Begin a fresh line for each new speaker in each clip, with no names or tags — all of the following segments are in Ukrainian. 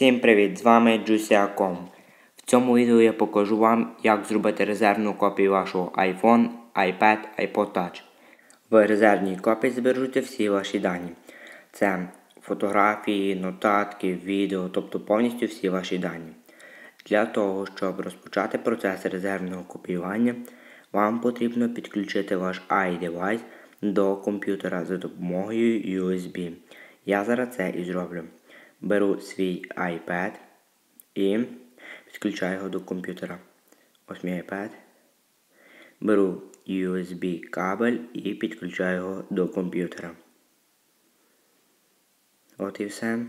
Всім привіт! З вами Juicia.com. В цьому відео я покажу вам, як зробити резервну копію вашого iPhone, iPad, iPod Touch. В резервній копії збережуться всі ваші дані. Це фотографії, нотатки, відео, тобто повністю всі ваші дані. Для того, щоб розпочати процес резервного копіювання, вам потрібно підключити ваш iDevice до комп'ютера за допомогою USB. Я зараз це і зроблю. Беру свій iPad і підключаю його до комп'ютера. Ось мій iPad. Беру USB кабель і підключаю його до комп'ютера. От і все.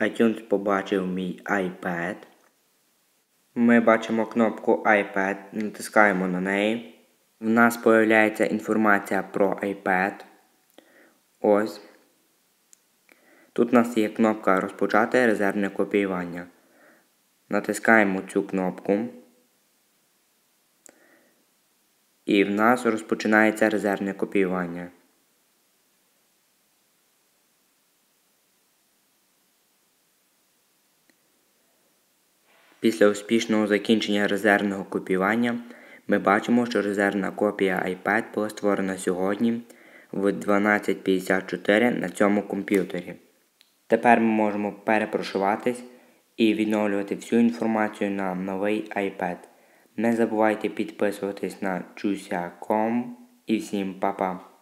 iTunes побачив мій iPad. Ми бачимо кнопку iPad, натискаємо на неї. В нас з'являється інформація про iPad. Ось. Тут у нас є кнопка Розпочати резервне копіювання. Натискаємо цю кнопку. І в нас розпочинається резервне копіювання. Після успішного закінчення резервного копіювання ми бачимо, що резервна копія iPad була створена сьогодні в 12.54 на цьому комп'ютері. Тепер ми можемо перепрошуватись і відновлювати всю інформацію на новий iPad. Не забувайте підписуватись на Juicia.com і всім па-па!